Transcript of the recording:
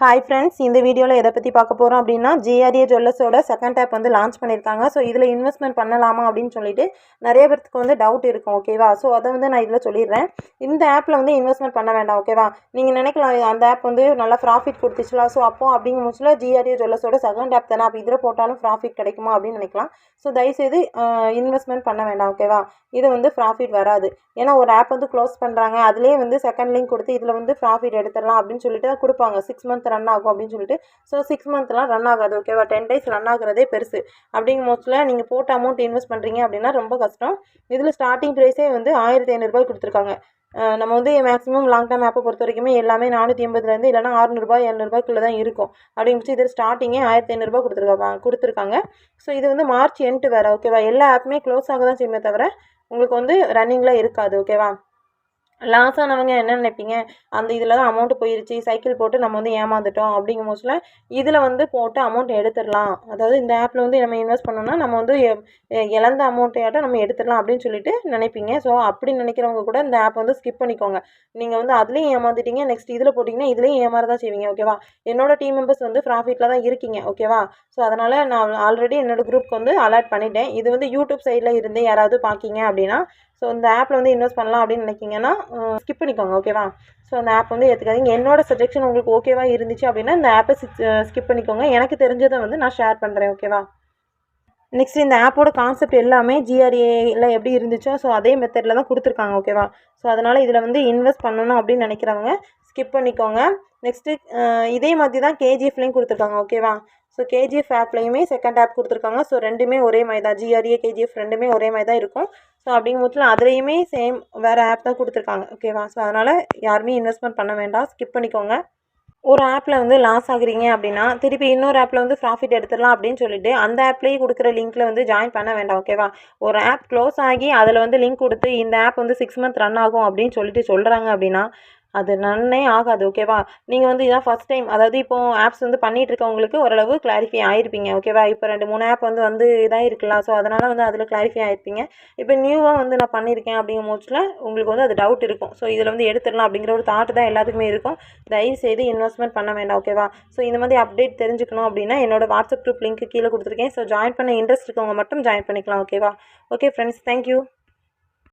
Hi friends இந்த வீடியோவில் எதை பற்றி பார்க்க போகிறோம் அப்படின்னா ஜிஆர்ஏ ஜுவல்லர்ஸோட செகண்ட் ஆப் வந்து லான்ச் பண்ணியிருக்காங்க. ஸோ இதில் இன்வெஸ்ட்மெண்ட் பண்ணலாமா அப்படின்னு சொல்லிட்டு நிறைய பேருக்கு வந்து டவுட் இருக்கும் ஓகேவா ஸோ அதை வந்து நான் இதில் சொல்லிடுறேன். இந்த ஆப்பில் வந்து இன்வெஸ்ட்மெண்ட் பண்ண வேண்டாம் ஓகேவா நீங்கள் நினைக்கலாம் அந்த ஆப் வந்து நல்லா ப்ராஃபிட் கொடுத்துச்சுலாம் ஸோ அப்போ அப்படிங்கும் முச்சில் ஜிஆர்ஏ ஜுவல்லர்ஸோட செகண்ட் ஆப் தானே? அப்போ இதில் போட்டாலும் ப்ராஃபிட் கிடைக்குமா அப்படின்னு நினைக்கலாம். ஸோ தயவுசெய்து இன்வெஸ்ட்மெண்ட் பண்ண வேண்டாம் ஓகேவா இது வந்து ப்ராஃபிட் வராது. ஏன்னா ஒரு ஆப் வந்து க்ளோஸ் பண்ணுறாங்க அதுலேயே வந்து செகண்ட் லிங்க் கொடுத்து இதில் வந்து ப்ராஃபிட் எடுத்துடலாம் அப்படின்னு சொல்லிட்டு தான் கொடுப்பாங்க. சிக்ஸ் மந்த் ரன் ஆகும் அப்படின்னு சொல்லிட்டு ஸோ சிக்ஸ் மந்த்லாம் ரன் ஆகாது ஓகேவா டென் டேஸ் ரன் ஆகிறதே பெருசு. அப்படிங்கும் போதுல நீங்கள் போட்ட அமௌண்ட் இன்வெஸ்ட் பண்ணுறீங்க அப்படின்னா ரொம்ப கஷ்டம். இதில் ஸ்டார்டிங் ப்ரைஸே வந்து ஆயிரத்தி ஐநூறுரூபாய் கொடுத்துருக்காங்க. நம்ம வந்து மேக்ஸிமம் லாங் டேர்ம் ஆப்பை பொறுத்த வரைக்குமே எல்லாமே நானூற்றி எண்பதுலேருந்து இல்லைனா அறுநூறுபா எழுநூறுபாய்க்குள்ளே தான் இருக்கும். அப்படிங்கும்போது இதில் ஸ்டார்டிங்கே ஆயிரத்தி ஐநூறுரூபா கொடுத்துருக்காங்க கொடுத்துருக்காங்க. ஸோ இது வந்து மார்ச் எண்ட்டு வேறு ஓகேவா எல்லா ஆப்புமே க்ளோஸ் ஆக தான் செய்யுமே தவிர உங்களுக்கு வந்து ரன்னிங்கில் இருக்காது ஓகேவா லாஸ் ஆனவங்க என்ன நினைப்பீங்க? அந்த இதில் தான் அமௌண்ட் போயிருச்சு சைக்கிள் போட்டு நம்ம வந்து ஏமாந்துட்டோம் அப்படிங்கும் போதுல இதில் வந்து போட்டு அமௌண்ட் எடுத்துடலாம். அதாவது இந்த ஆப்பில் வந்து நம்ம இன்வெஸ்ட் பண்ணோம்னா நம்ம வந்து இழந்த அமௌண்ட்டையாட்டம் நம்ம எடுத்துடலாம் அப்படின்னு சொல்லிட்டு நினைப்பீங்க. ஸோ அப்படி நினைக்கிறவங்க கூட இந்த ஆப் வந்து ஸ்கிப் பண்ணிக்கோங்க. நீங்கள் வந்து அதுலேயும் ஏமாந்துட்டீங்க நெக்ஸ்ட் இதில் போட்டிங்கன்னா இதுலேயும் ஏமாற தான் செய்வீங்க ஓகேவா என்னோட டீம் மெம்பர்ஸ் வந்து ப்ராஃபிட்டில் தான் இருக்கீங்க ஓகேவா ஸோ அதனால் நான் ஆல்ரெடி என்னோடய குரூப்க்கு வந்து அலர்ட் பண்ணிட்டேன். இது வந்து யூடியூப் சைடில் இருந்து யாராவது பார்க்கிங்க அப்படின்னா ஸோ இந்த ஆப்பில் வந்து இன்வெஸ்ட் பண்ணலாம் அப்படின்னு நினைக்கிங்கன்னா ஸ்கிப் பண்ணிக்கோங்க ஓகேவா ஸோ அந்த ஆப் வந்து ஏற்றுக்காதீங்க என்னோட சஜெக்ஷன் உங்களுக்கு ஓகேவா இருந்துச்சு அப்படின்னா இந்த ஆப்பை ஸ்கிப் பண்ணிக்கோங்க. எனக்கு தெரிஞ்சதை வந்து நான் ஷேர் பண்ணுறேன் ஓகேவா நெக்ஸ்ட் இந்த ஆப்போட கான்செப்ட் எல்லாமே ஜிஆர்ஏல எப்படி இருந்துச்சோ ஸோ அதே மெத்தடில் தான் கொடுத்துருக்காங்க ஓகேவா ஸோ அதனால் இதில் வந்து இன்வெஸ்ட் பண்ணணும் அப்படின்னு நினைக்கிறவங்க ஸ்கிப் பண்ணிக்கோங்க. நெக்ஸ்ட்டு இதே மாதிரி தான் கேஜிஎஃப்லேயும் கொடுத்துருக்காங்க ஓகேவா ஸோ கேஜிஎஃப் ஆப்லேயுமே செகண்ட் ஆப் கொடுத்துருக்காங்க ஸோ ரெண்டுமே ஒரே மாதிரி தான். ஜிஆர்ஏ கேஜிஎஃப் ரெண்டுமே ஒரே மாதிரி தான் இருக்கும். ஸோ அப்படிங்கும்போது அதுலேயுமே சேம் வேறு ஆப் தான் கொடுத்துருக்காங்க ஓகேவா ஸோ அதனால் யாருமே இன்வெஸ்ட்மெண்ட் பண்ண வேண்டாம் ஸ்கிப் பண்ணிக்கோங்க. ஒரு ஆப்பில் வந்து லாஸ் ஆகுறீங்க அப்படின்னா திருப்பி இன்னொரு ஆப்பில் வந்து ப்ராஃபிட் எடுத்துடலாம் அப்படின்னு சொல்லிட்டு அந்த ஆப்லேயே கொடுக்குற லிங்க்கில் வந்து ஜாயின் பண்ண வேண்டாம் ஓகேவா ஒரு ஆப் க்ளோஸ் ஆகி அதில் வந்து லிங்க் கொடுத்து இந்த ஆப் வந்து சிக்ஸ் மந்த் ரன் ஆகும் அப்படின்னு சொல்லிட்டு சொல்கிறாங்க அப்படின்னா அது நன்னே ஆகாது ஓகேவா நீங்கள் வந்து இதான் ஃபஸ்ட் டைம் அதாவது இப்போ ஆப்ஸ் வந்து பண்ணிகிட்டு இருக்கவங்களுக்கு ஓரளவு கிளாரிஃபை ஆயிருப்பீங்க ஓகேவா இப்போ ரெண்டு மூணு ஆப் வந்து வந்து இதாக இருக்கலாம் ஸோ அதனால் வந்து அதில் கிளாரிஃபை ஆயிருப்பீங்க. இப்போ நியூவாக வந்து நான் பண்ணியிருக்கேன் அப்படிங்கும் போச்சில் உங்களுக்கு வந்து அது டவுட் இருக்கும். ஸோ இதில் வந்து எடுத்துடலாம் அப்படிங்கிற ஒரு தாட் தான் எல்லாத்துக்குமே இருக்கும். தயவு செய்து இன்வெஸ்ட்மெண்ட் பண்ண வேண்டாம் ஓகேவா ஸோ இந்த மாதிரி அப்டேட் தெரிஞ்சுக்கணும் அப்படின்னா என்னோட வாட்ஸ்அப் குரூப் லிங்க் கீழே கொடுத்துருக்கேன். ஸோ ஜாயின் பண்ண இன்ட்ரெஸ்ட் இருக்கவங்க மட்டும் ஜாயின் பண்ணிக்கலாம் ஓகேவா ஓகே ஃப்ரெண்ட்ஸ் தேங்க்யூ